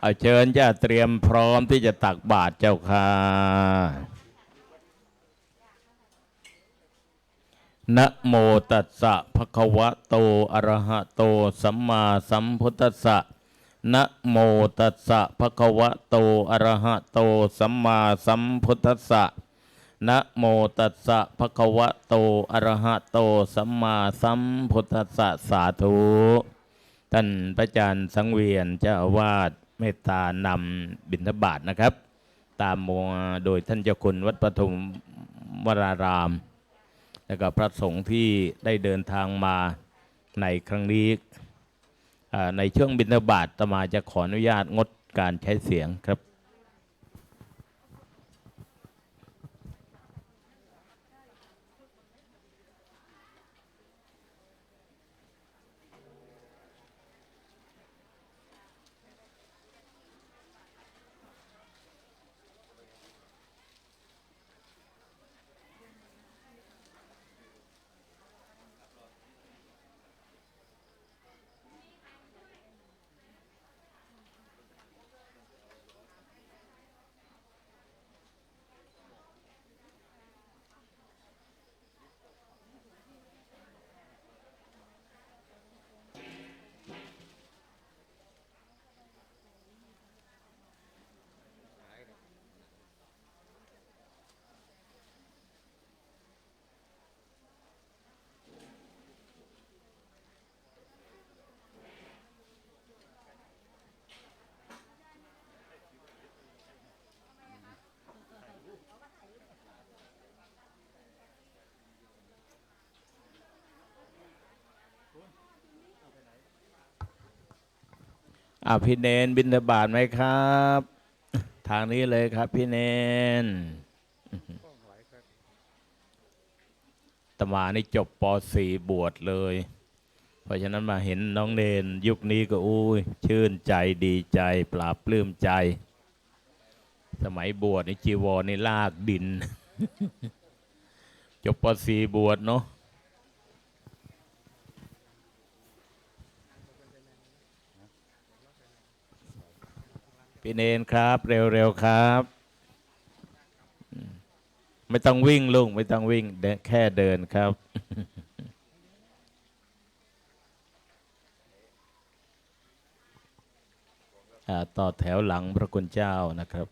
เอาเชิญจะเตรียมพร้อมที่จะตักบาตรเจ้าค่ะนะโมตัสสะภะคะวะโตอะระหะโต สัมมาสัมพุทธัสสะนะโมตัสสะภะคะวะโตอะระหะโต สัมมาสัมพุทธัสสะนะโมตัสสะภะคะวะโตอะระหะโต สัมมาสัมพุทธัสสะสาธุ ท่านพระอาจารย์สังเวียนเจ้าอาวาส เมตตานำบิณฑบาตนะครับ ตามมัวโดยท่านเจ้าคุณวัดปฐุมวราราม แล้วก็พระสงฆ์ที่ได้เดินทางมาในครั้งนี้ในช่วงบิณฑบาตตมาจะขออนุญาตงดการใช้เสียงครับ อ่าพี่เนนบินทบาทไหมครับ ทางนี้เลยครับพี่เนนตมานี่จบป .4 บวชเลย เพราะฉะนั้นมาเห็นน้องเนนยุคนี้ก็อุ้ยชื่นใจดีใจปราบปลื้มใจ สมัยบวชนี่จีวรนี่ลากดิน จบป .4 บวชเนาะ พี่เนนครับ เร็วๆครับ ไม่ต้องวิ่งลุงไม่ต้องวิ่งแค่เดินครับต่อแถวหลังพระคุณเจ้านะครับ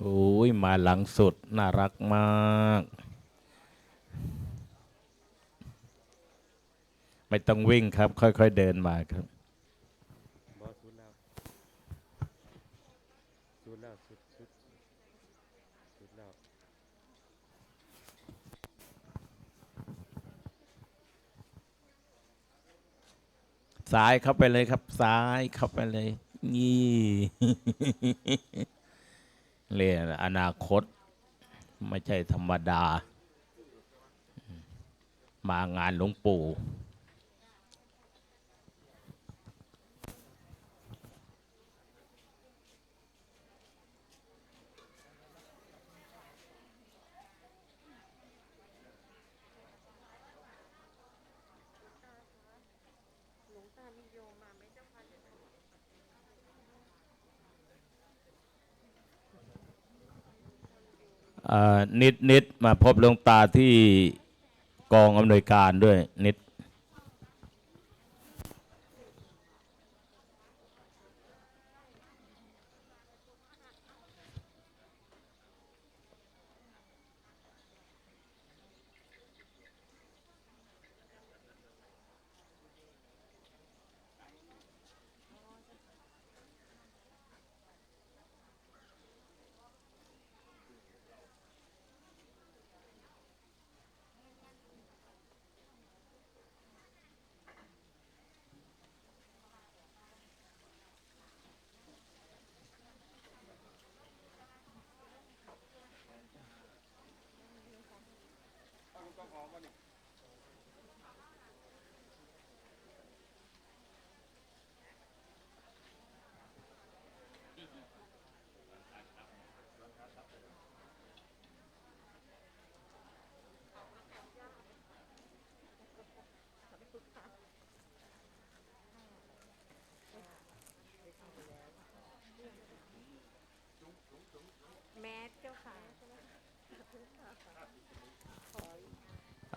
โอ้ยมาหลังสุด น่ารักมาก ไม่ต้องวิ่งครับ ค่อย ๆ เดินมาครับบอสุดแล้วสุดแล้วสุดสุดสุดแล้วซ้ายเข้าไปเลยครับ ซ้ายเข้าไปเลย นี่เรียกอนาคต ไม่ใช่ธรรมดา มางานหลวงปู่ นิดนิดมาพบหลวงตาที่กองอำนวยการด้วยนิด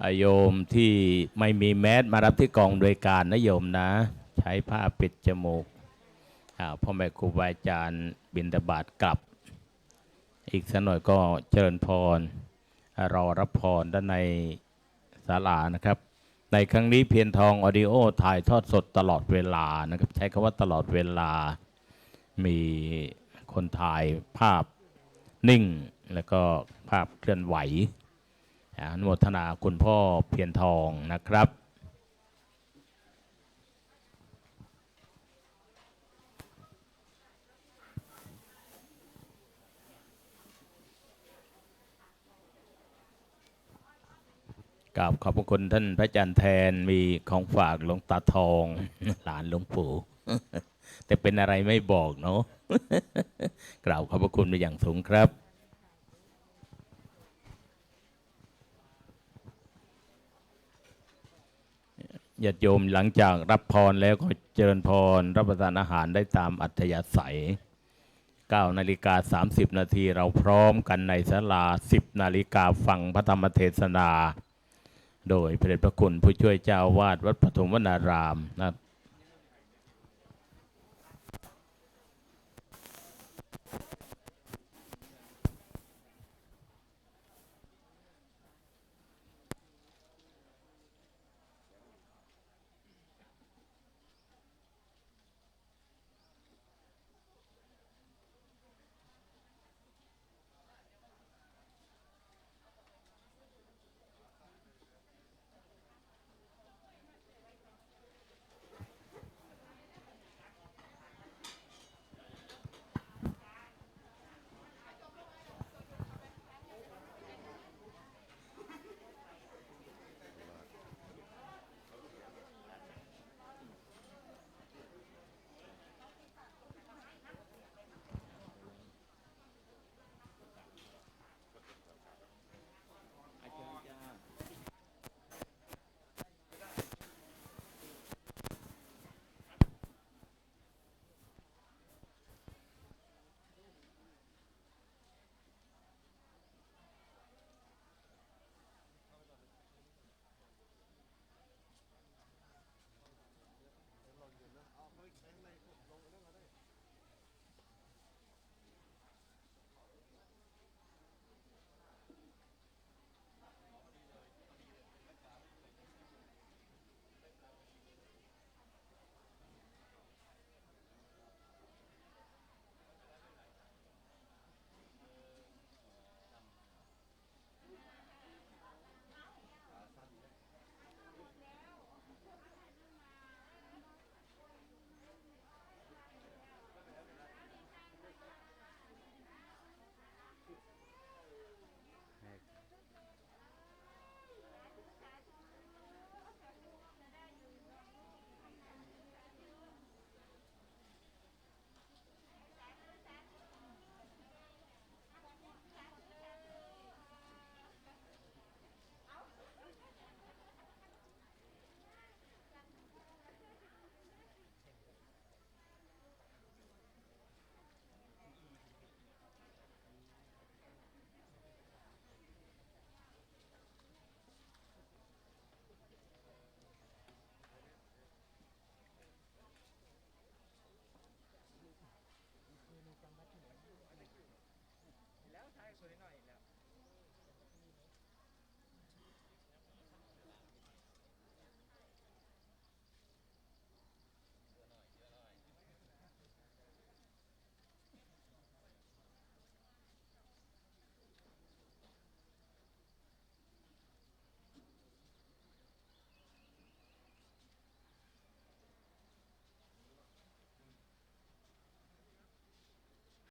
อาโยมที่ไม่มีแมสมารับที่กองโดยการนะโยมนะ ใช้ผ้าปิดจมูกพ่อแม่ครูบาอาจารย์บินตบาตกลับ อีกสักหน่อยก็เจริญพร รอรับพรด้านในศาลานะครับ ในครั้งนี้เพียรทองออดิโอถ่ายทอดสดตลอดเวลานะครับ ใช้คำว่าตลอดเวลามี คนถ่ายภาพนิ่ง แล้วก็ภาพเคลื่อนไหวอนุโมทนาคุณพ่อเพียรทองนะครับกราบขอบพระคุณท่านพระอาจารย์แทนมีของฝากหลวงตาทอง หลานหลวงปู่ แต่เป็นอะไรไม่บอกเนาะกราบขอบพระคุณเป็นอย่างสูงครับญาติโยมหลังจากรับพรแล้วก็เจริญพร รับประทานอาหารได้ตามอัธยาศัย9นาฬิกา30 นาทีเราพร้อมกันในศาลา 10 นาฬิกาฟังพระธรรมเทศนา โดยพระเดชพระคุณผู้ช่วยเจ้าอาวาดวัดปฐมวนารามนะ